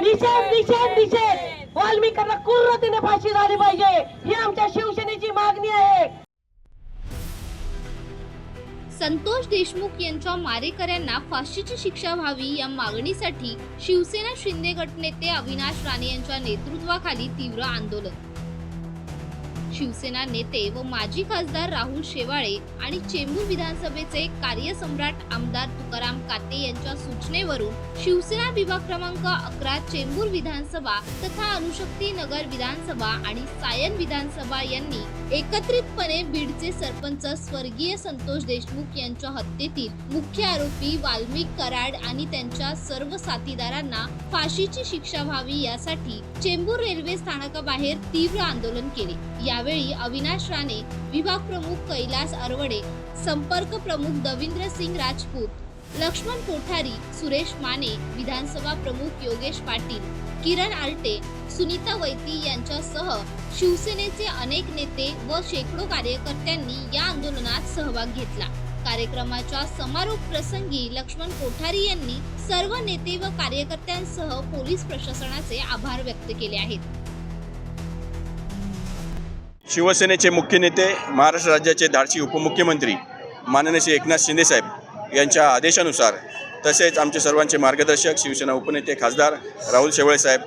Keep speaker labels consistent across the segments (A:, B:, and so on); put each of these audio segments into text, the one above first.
A: निषेध निषेध निषेध. वाल्मिकांना कुर्रतीने फाशी झाली पाहिजे. ही आमच्या शिवसेनेची मागणी आहे.
B: संतोष देशमुख यांच्या मारेकऱ्यांना फाशीची शिक्षा व्हावी या मागणीसाठी शिवसेना शिंदे गटनेते अविनाश राणे यांच्या नेतृत्वाखाली तीव्र आंदोलन. शिवसेना नेते व माजी खासदार राहुल शेवाळे आणि चेंबूर विधानसभेचे कार्यसम्राट आमदार तुकाराम काते यांच्या सूचनेवरून शिवसेना विभाग क्रमांक अकरा चेंबूर विधानसभा तथा अनुशक्ती नगर विधानसभा आणि सायन विधानसभा यांनी एकत्रितपणे बीडचे सरपंच स्वर्गीय संतोष देशमुख यांच्या हत्येतील मुख्य आरोपी वाल्मिक कराड आणि त्यांच्या सर्व साथीदारांना फाशीची शिक्षा व्हावी यासाठी चेंबूर रेल्वे स्थानकाबाहेर तीव्र आंदोलन केले. यावेळी अविनाश राणे विभाग प्रमुख कैलास अरवडे संपर्क प्रमुख दविंद्र सिंग राजपूत लक्ष्मण कोठारी सुरेश माने विधानसभा प्रमुख योगेश पाटील किरण आलटे सुनीता वैती यांच्यासह शिवसेनेचे अनेक नेते व शेकडो कार्यकर्त्यांनी या आंदोलनात सहभाग घेतला. कार्यक्रमाच्या समारोप प्रसंगी लक्ष्मण कोठारी यांनी सर्व नेते व कार्यकर्त्यांसह पोलीस प्रशासनाचे आभार व्यक्त केले आहेत.
C: शिवसेनेचे मुख्य नेते महाराष्ट्र राज्याचे धाडशी उपमुख्यमंत्री माननीय श्री एकनाथ शिंदेसाहेब यांच्या आदेशानुसार तसेच आमचे सर्वांचे मार्गदर्शक शिवसेना उपनेते खासदार राहुल शेवाळे साहेब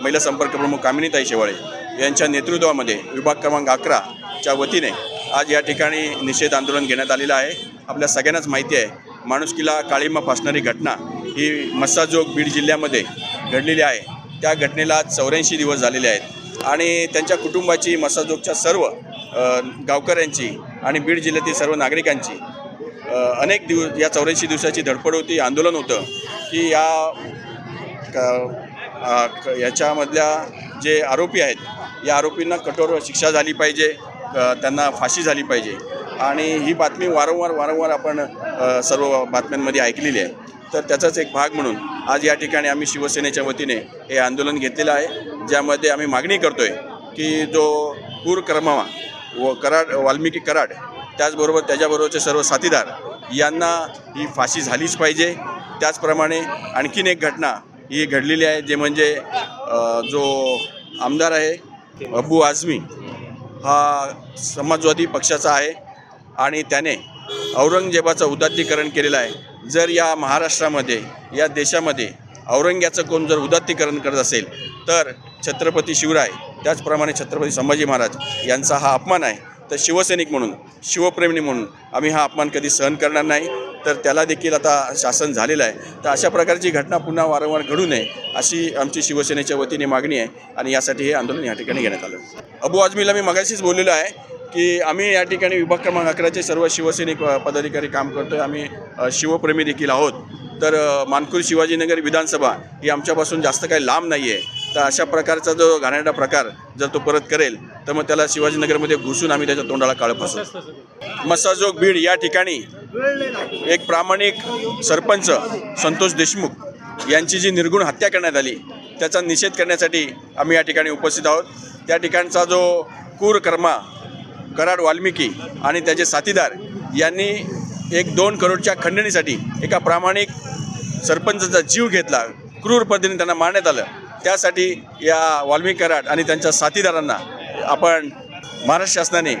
C: महिला संपर्क प्रमुख कामिनीताई शेवाळे यांच्या नेतृत्वामध्ये विभाग क्रमांक अकराच्या वतीने आज या ठिकाणी निषेध आंदोलन घेण्यात आलेलं आहे. आपल्या सगळ्यांनाच माहिती आहे माणुसकीला काळीमा फासणारी घटना ही मस्साजोग बीड जिल्ह्यामध्ये घडलेली आहे. त्या घटनेला आज चौऱ्याऐंशी दिवस झालेले आहेत. आणि त्यांच्या कुटुंबाची मसाजोगच्या सर्व गावकऱ्यांची आणि बीड जिल्ह्यातील सर्व नागरिकांची अनेक दिवस या चौऱ्याऐंशी दिवसाची धडपड होती आंदोलन होतं की या क- याच्यामधल्या जे आरोपी आहेत या आरोपींना कठोर शिक्षा झाली पाहिजे त्यांना फाशी झाली पाहिजे. आणि ही बातमी वारंवार वारंवार आपण सर्व बातम्यांमध्ये ऐकलेली आहे. तर त्याचाच एक भाग म्हणून आज या ठिकाणी आम्ही शिवसेनेच्या वतीने हे आंदोलन घेतलेलं आहे ज्यामध्ये आम्ही मागणी करतोय की जो पूर क्रमावा व कराड वाल्मिकी कराड त्याचबरोबर त्याच्याबरोबरचे सर्व साथीदार यांना ही फाशी झालीच पाहिजे. त्याचप्रमाणे आणखीन एक घटना ही घडलेली आहे जे म्हणजे जो आमदार आहे अबू आझमी हा समाजवादी पक्षाचा आहे आणि त्याने औरंगजेबाचं उदात्तीकरण केलेलं आहे. जर या महाराष्ट्रामध्ये या देशामध्ये औरंग्याचं कोण जर उदात्तीकरण करत असेल तर छत्रपती शिवराय त्याचप्रमाणे छत्रपती संभाजी महाराज यांचा हा अपमान आहे. तर शिवसैनिक म्हणून शिवप्रेमी म्हणून आम्ही हा अपमान कधी सहन करणार नाही. तर त्याला देखील आता शासन झालेलं आहे. तर अशा प्रकारची घटना पुन्हा वारंवार घडू नये अशी आमची शिवसेनेच्या वतीने मागणी आहे आणि यासाठी हे आंदोलन या ठिकाणी घेण्यात आलं. अबू आजमीला मी मगाशीच बोललेलो आहे. की आम्ही या ठिकाणी विभाग क्रमांक अकराचे सर्व शिवसैनिक पदाधिकारी काम करतो आहे आम्ही शिवप्रेमी देखील आहोत. तर अ, शिवाजीनगर विधानसभा ही आमच्यापासून जास्त काही लांब नाही आहे तर अशा प्रकारचा जो घाणेरडा प्रकार जर तो परत करेल तर मग त्याला शिवाजीनगरमध्ये घुसून आम्ही त्याच्या तोंडाला काळ फासू मसाजोग बीड या ठिकाणी एक प्रामाणिक सरपंच संतोष देशमुख यांची जी निर्गुण हत्या करण्यात आली त्याचा निषेध करण्यासाठी आम्ही या ठिकाणी उपस्थित आहोत. त्या ठिकाणचा जो कूर कर्मा कराड वाल्मिकी आणि त्याचे साथीदार यांनी एक दोन करोडच्या खंडणीसाठी एका प्रामाणिक सरपंचाचा जीव घेतला. क्रूर पद्धतीने त्यांना मारण्यात आलं. त्यासाठी या वाल्मिकी कराड आणि त्यांच्या साथीदारांना आपण महाराष्ट्र शासनाने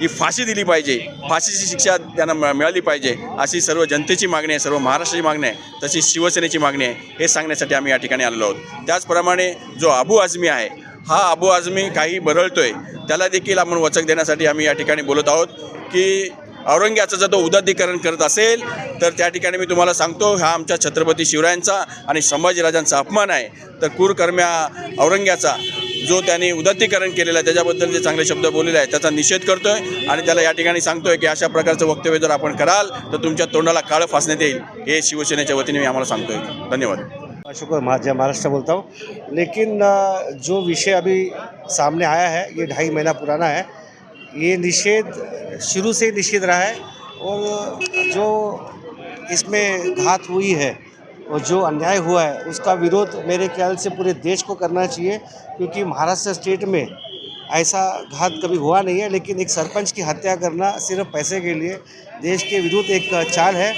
C: ही फाशी दिली पाहिजे. फाशीची शिक्षा त्यांना मिळाली पाहिजे. अशी सर्व जनतेची मागणी आहे सर्व महाराष्ट्राची मागणी आहे तशी शिवसेनेची मागणी आहे हे सांगण्यासाठी आम्ही या ठिकाणी आलेलो आहोत. त्याचप्रमाणे जो अबू आझमी आहे हा अबू आझमी काही बरळतोय त्याला देखील आपण वचक देण्यासाठी आम्ही या ठिकाणी बोलत आहोत की औरंग्याचं जर तो उदात्तीकरण करत असेल तर त्या ठिकाणी मी तुम्हाला सांगतो हा आमच्या छत्रपती शिवरायांचा आणि संभाजीराजांचा अपमान आहे. तर कुरकर्म्या औरंग्याचा जो त्याने उदात्तीकरण केलेलं आहे त्याच्याबद्दल जे चांगले शब्द बोललेले आहेत त्याचा निषेध करतो आहे आणि त्याला या ठिकाणी सांगतो आहे की अशा प्रकारचं वक्तव्य जर आपण कराल तर तुमच्या तोंडाला काळं फासण्यात येईल. हे शिवसेनेच्या वतीने मी आम्हाला सांगतो आहे
D: धन्यवाद. मा- जय महाराष्ट्र बोलता हूँ। लेकिन जो विषय अभी सामने आया है, ये ढाई महीना पुराना है, ये निषेध, शुरू से ही निषेध रहा है और जो इसमें घात हुई है और जो अन्याय हुआ है, उसका विरोध मेरे ख्याल से पूरे देश को करना चाहिए, क्योंकि महाराष्ट्र स्टेट में ऐसा घात कभी हुआ नहीं है, लेकिन एक सरपंच की हत्या करना सिर्फ़ पैसे के लिए देश के विरुद्ध एक चाल है।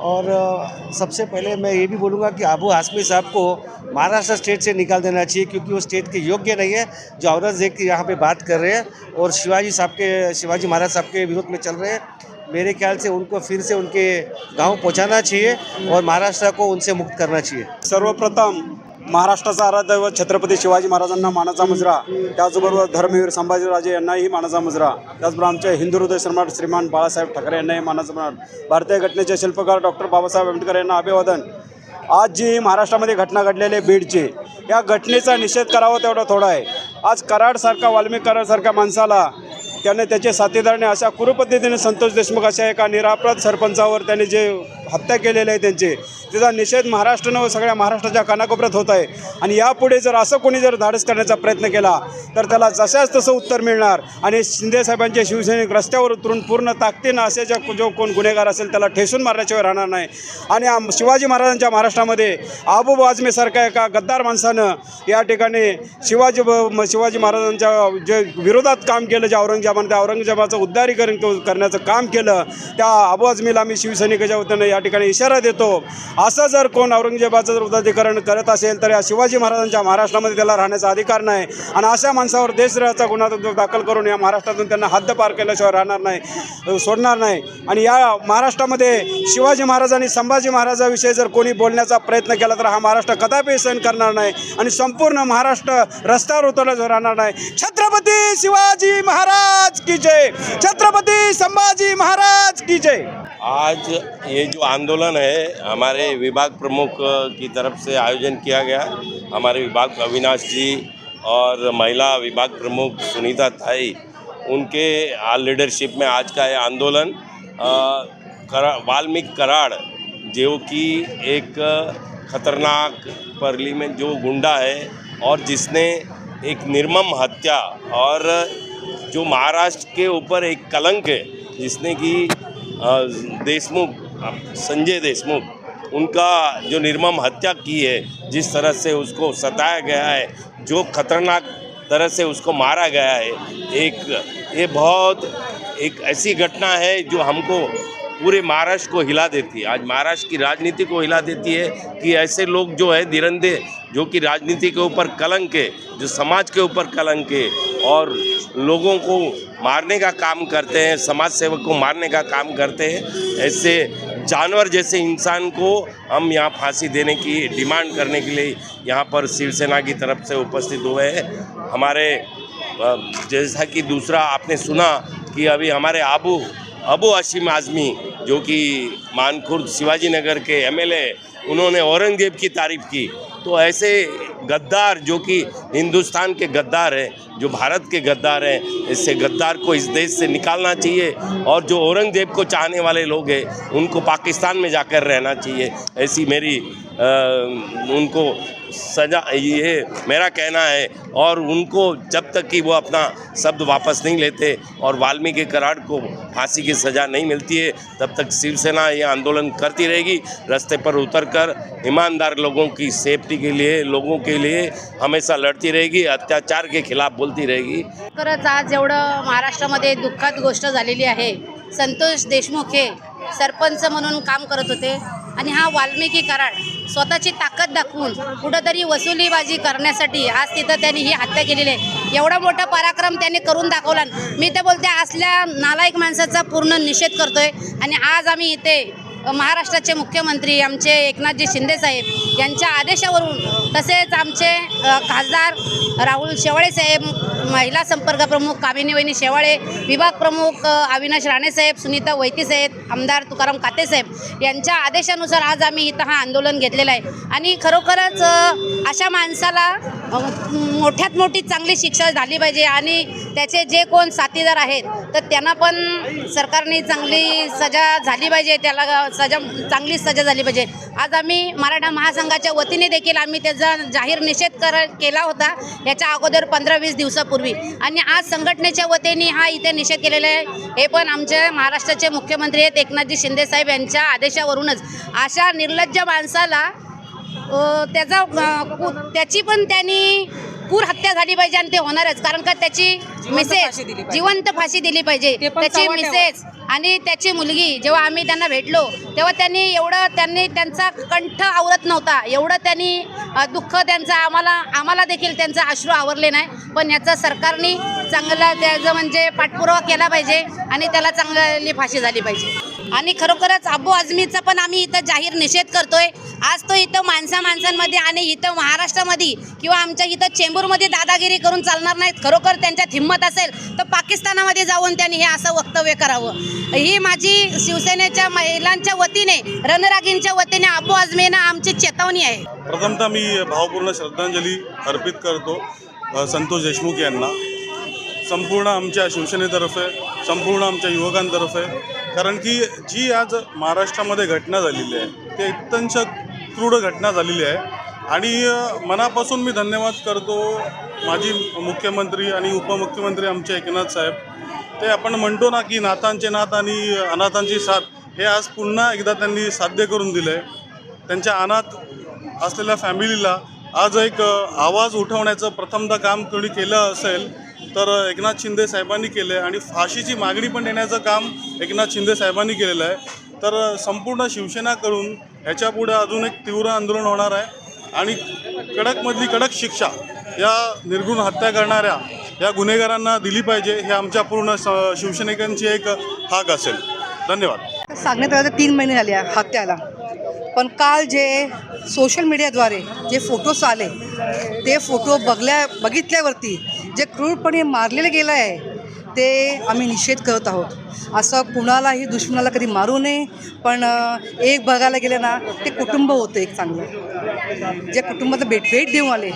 D: और सबसे पहले मैं ये भी बोलूँगा कि आबू हाशमी साहब को महाराष्ट्र स्टेट से निकाल देना चाहिए, क्योंकि वो स्टेट के योग्य नहीं है, जो औरंगज़ेब की यहाँ पे बात कर रहे हैं और शिवाजी साहब के, शिवाजी महाराज साहब के विरोध में चल रहे हैं। मेरे ख्याल से उनको फिर से उनके गाँव पहुंचाना चाहिए और महाराष्ट्र को उनसे मुक्त करना चाहिए।
E: सर्वप्रथम महाराष्ट्राचा आराध्य छत्रपती शिवाजी महाराजांना मानाचा मुजरा त्याचबरोबर धर्मवीर संभाजीराजे यांनाही मानाचा मुजरा त्याचबरोबर आमच्या हिंदू हृदय सम्राट श्रीमान बाळासाहेब ठाकरे यांनाही मानाचा मुजरा. भारतीय घटनेचे शिल्पकार डॉक्टर बाबासाहेब आंबेडकर यांना अभिवादन. आज जी महाराष्ट्रामध्ये घटना घडलेली आहे बीडची या घटनेचा निषेध करावा तेवढा थोडा आहे. आज कराडसारखा वाल्मिक कराडसारख्या माणसाला त्याने त्याचे साथीदाराने अशा कुरुपद्धतीने पद्धतीने संतोष देशमुख अशा एका निरापराध सरपंचावर त्याने जे हत्या केलेली आहे त्यांची त्याचा निषेध महाराष्ट्रानं सगळ्या महाराष्ट्राच्या कानाकोपऱ्यात होत आहे. आणि यापुढे जर असं कोणी जर धाडस करण्याचा प्रयत्न केला तर त्याला जशाच तसं उत्तर मिळणार आणि शिंदेसाहेबांचे शिवसैनिक रस्त्यावर उतरून पूर्ण ताकदीनं असे ज्या जो कोण गुन्हेगार असेल त्याला ठेसून मारल्याशिवाय राहणार नाही. आणि आम शिवाजी महाराजांच्या महाराष्ट्रामध्ये आबू बाजमेसारख्या एका गद्दार माणसानं या ठिकाणी शिवाजी शिवाजी महाराजांच्या जे विरोधात काम केलं जे औरंगजेबानं त्या औरंगजेबाचं उद्धारीकरण करण्याचं काम केलं त्या आबू आजमीला आम्ही शिवसैनिकाच्या वतीनं या ठिकाणी इशारा देतो. असं जर कोण औरंगजेबाचं जर उदारीकरण करत असेल तर या शिवाजी महाराजांच्या महाराष्ट्रामध्ये त्याला राहण्याचा अधिकार नाही. आणि अशा माणसावर देशद्रोहाचा गुन्हा दाखल करून या महाराष्ट्रातून त्यांना हद्दपार केल्याशिवाय राहणार नाही सोडणार नाही. आणि या महाराष्ट्रामध्ये शिवाजी महाराज आणि संभाजी महाराजाविषयी जर कोणी बोलण्याचा प्रयत्न केला तर हा महाराष्ट्र कदापि सहन करणार नाही आणि संपूर्ण महाराष्ट्र रस्त्यावर उतरला राहणार नाही. छत्रपती शिवाजी महाराज! की जय। छत्रपती संभाजी महाराज की जय।
F: आज ये जो आंदोलन है, हमारे विभाग प्रमुख की तरफ़ से आयोजन किया गया। हमारे विभाग अविनाश जी और महिला विभाग प्रमुख सुनीता थाई, उनके लीडरशिप में आज का ये आंदोलन वाल्मीकि कराड़, जो कि एक खतरनाक पार्लियामेंट जो गुंडा है और जिसने एक निर्मम हत्या और जो महाराष्ट्र के ऊपर एक कलंक है, जिसने कि देशमुख संजय देशमुख, उनका जो निर्मम हत्या की है, जिस तरह से उसको सताया गया है, जो खतरनाक तरह से उसको मारा गया है, एक, ये बहुत एक ऐसी घटना है जो हमको पूरे महाराष्ट्र को हिला देती है। आज महाराष्ट्र की राजनीति को हिला देती है कि ऐसे लोग जो है निरंदे जो कि राजनीति के ऊपर कलंक है, जो समाज के ऊपर कलंक है और लोगों को मारने का काम करते हैं समाज सेवक को मारने का काम करते हैं। ऐसे जानवर जैसे इंसान को हम यहाँ फांसी देने की डिमांड करने के लिए यहाँ पर शिवसेना की तरफ़ से उपस्थित हुए हैं। हमारे जैसा कि दूसरा आपने सुना कि अभी हमारे आबू, अबू हशीम आज़मी जो कि मानखुर्द शिवाजी नगर के एमएलए, उन्होंने औरंगज़ेब की तारीफ़ की। तो ऐसे गद्दार जो कि हिंदुस्तान के गद्दार हैं जो भारत के गद्दार हैं इससे गद्दार को इस देश से निकालना चाहिए और जो औरंगज़ेब को चाहने वाले लोग हैं उनको पाकिस्तान में जाकर रहना चाहिए। ऐसी मेरी अ, उनको सजा ये मेरा कहना है और उनको जब तक कि वो अपना शब्द वापस नहीं लेते और वाल्मीकि कराड़ को फांसी की सज़ा नहीं मिलती है तब तक शिवसेना ये आंदोलन करती रहेगी। रास्ते पर उतरकर ईमानदार लोगों की सेफ्टी के लिए लोगों के लिए हमेशा लड़ती रहेगी अत्याचार के खिलाफ बोलती रहेगी।
G: खरंच आज एवढं महाराष्ट्रामध्ये दुःखात गोष्ट झालेली आहे. संतोष देशमुख हे सरपंच म्हणून काम करत होते. आणि हा वाल्मिकी कराड स्वतःची ताकद दाखवून कुठंतरी वसुलीबाजी करण्यासाठी आज तिथं त्यांनी ही हत्या केलेली आहे. एवढा मोठा पराक्रम त्यांनी करून दाखवला. मी तर बोलते असल्या नालायक माणसाचा पूर्ण निषेध करतोय. आणि आज आम्ही इथे महाराष्ट्राचे मुख्यमंत्री आमचे एकनाथजी शिंदेसाहेब यांच्या आदेशावरून तसेच आमचे खासदार राहुल शेवाळे साहेब महिला संपर्क प्रमुख कामिनी वहिनी शेवाळे विभाग प्रमुख अविनाश राणेसाहेब सुनीता वैती साहेब आमदार तुकाराम कातेसाहेब यांच्या आदेशानुसार आज आम्ही इथं हा आंदोलन घेतलेलं आहे. आणि खरोखरच अशा माणसाला मोठ्यात मोठी चांगली शिक्षा झाली पाहिजे आणि त्याचे जे कोण साथीदार आहेत तर त्यांना पण सरकारने चांगली सजा झाली पाहिजे त्याला सजा चांगली सजा झाली पाहिजे. आज आम्ही मराठा महासंघाच्या वतीने देखील आम्ही त्याचा जाहीर निषेध कर केला होता याच्या अगोदर पंधरा वीस दिवसापूर्वी. आणि आज संघटनेच्या वतीने हा इथे निषेध केलेला आहे. हे पण आमच्या महाराष्ट्राचे मुख्यमंत्री आहेत एकनाथजी शिंदेसाहेब यांच्या आदेशावरूनच. अशा निर्लज्ज माणसाला त्याचा कु- त्याची पण त्यांनी क्रूर हत्या झाली पाहिजे आणि ते होणारच. कारण का त्याची मिसेस जिवंत फाशी दिली पाहिजे. त्याची मिसेस आणि त्याची मुलगी जेव्हा आम्ही त्यांना भेटलो तेव्हा त्यांनी एवढं त्यांनी त्यांचा कंठ आवरत नव्हता. एवढं त्यांनी दुःख त्यांचं आम्हाला आम्हाला देखील त्यांचा अश्रू आवरले नाही. पण याचं सरकारने चांगला त्याचं म्हणजे पाठपुरावा केला पाहिजे आणि त्याला चांगली फाशी झाली पाहिजे. आणि खरोखरच अबू आझमीचा पण आम्ही इथं जाहीर निषेध करतोय. आज तो इथं माणसा माणसांमध्ये आणि इथं महाराष्ट्रामध्ये किंवा आमच्या इथं चेंबूरमध्ये दादागिरी करून चालणार नाहीत. खरोखर त्यांच्यात हिंमत असेल तर पाकिस्तानामध्ये जाऊन त्यांनी हे असं वक्तव्य करावं. ही माझी शिवसेनेच्या महिलांच्या वतीने रणरागींच्या वतीने अबू आझमीनं आमची चेतावणी आहे.
H: प्रथमतः मी भावपूर्ण श्रद्धांजली अर्पित करतो संतोष देशमुख यांना. संपूर्ण आमच्या शिवसेनेतर्फे संपूर्ण आमच्या युवकांतर्फे कारण की जी आज महाराष्ट्रामध्ये घटना झालेली आहे ती अत्यंत क्रूड घटना झालेली आहे. आणि मनापासून मी धन्यवाद करतो माजी मुख्यमंत्री आणि उपमुख्यमंत्री आमचे एकनाथ साहेब. ते आपण म्हणतो ना की नाथांचे नाथ आणि अनाथांची साथ हे आज पुन्हा एकदा त्यांनी साध्य करून दिलं आहे त्यांच्या अनाथ असलेल्या फॅमिलीला आज एक आवाज उठवण्याचं प्रथमतः काम कोणी केलं असेल तर एकनाथ शिंदे साहेबांनी केलं आहे आणि फाशीची मागणी पण देण्याचं काम एकनाथ शिंदे साहेबांनी केलेलं आहे. तर संपूर्ण शिवसेनाकडून ह्याच्यापुढे अजून एक तीव्र आंदोलन होणार आहे आणि कडकमधली कडक शिक्षा या निर्गुण हत्या करणाऱ्या या गुन्हेगारांना दिली पाहिजे हे आमच्या पूर्ण शिवसेनिकांची शिवसैनिकांची एक हाक असेल. धन्यवाद.
I: सांगण्यात आलं तीन महिने झाले हत्याला. पण काल जे सोशल मीडियाद्वारे जे फोटोज आले ते फोटो बघल्या बघितल्यावरती जे क्रूरपणे मारलेलं गेलं आहे ते आम्ही निषेध करत आहोत. असं कुणालाही दुश्मनाला कधी मारू नये पण एक बघायला गेलं ना ते कुटुंब होतं एक चांगलं. जे कुटुंबाला भेट भेट देऊन आले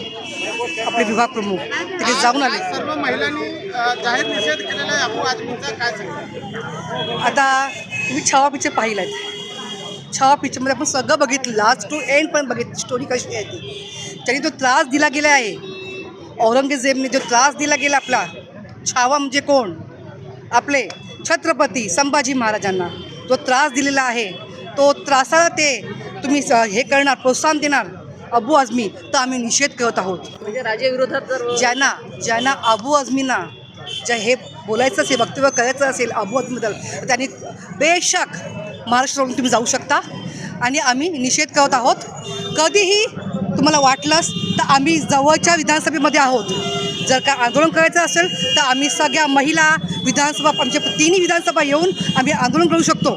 I: आपले विभाग प्रमुख तिथे जाऊन आले.
J: सर्व महिलांनी जाहीर निषेध केलेला आहे.
I: आता तुम्ही छावा पिक्चर पाहिला आहे छावा पिक्चरमध्ये आपण सगळं बघितलं. लास्ट टू एंड पण बघितलं. स्टोरी कशी आहे ती? त्यांनी तो त्रास दिला गेला आहे औरंगजेबने जो त्रास दिला गेला आपला छावा म्हणजे कोण? आपले छत्रपती संभाजी महाराजांना. जो त्रास दिलेला आहे तो त्रासाला ते तुम्ही हे करणार प्रोत्साहन देणार. अबू आझमी तर आम्ही निषेध करत आहोत.
A: म्हणजे राजेविरोधात
I: ज्यांना ज्यांना अबू आझमींना ज्या हे बोलायचं असेल वक्तव्य करायचं असेल अबू आझमीबद्दल तर त्यांनी बेशक महाराष्ट्रावरून तुम्ही जाऊ शकता. आणि आम्ही निषेध करत आहोत कधीही तुम्हाला वाटलंच तर आम्ही जवळच्या विधानसभेमध्ये आहोत. जर का आंदोलन करायचं असेल तर आम्ही सगळ्या महिला विधानसभा आमच्या तिन्ही विधानसभा येऊन आम्ही आंदोलन करू शकतो.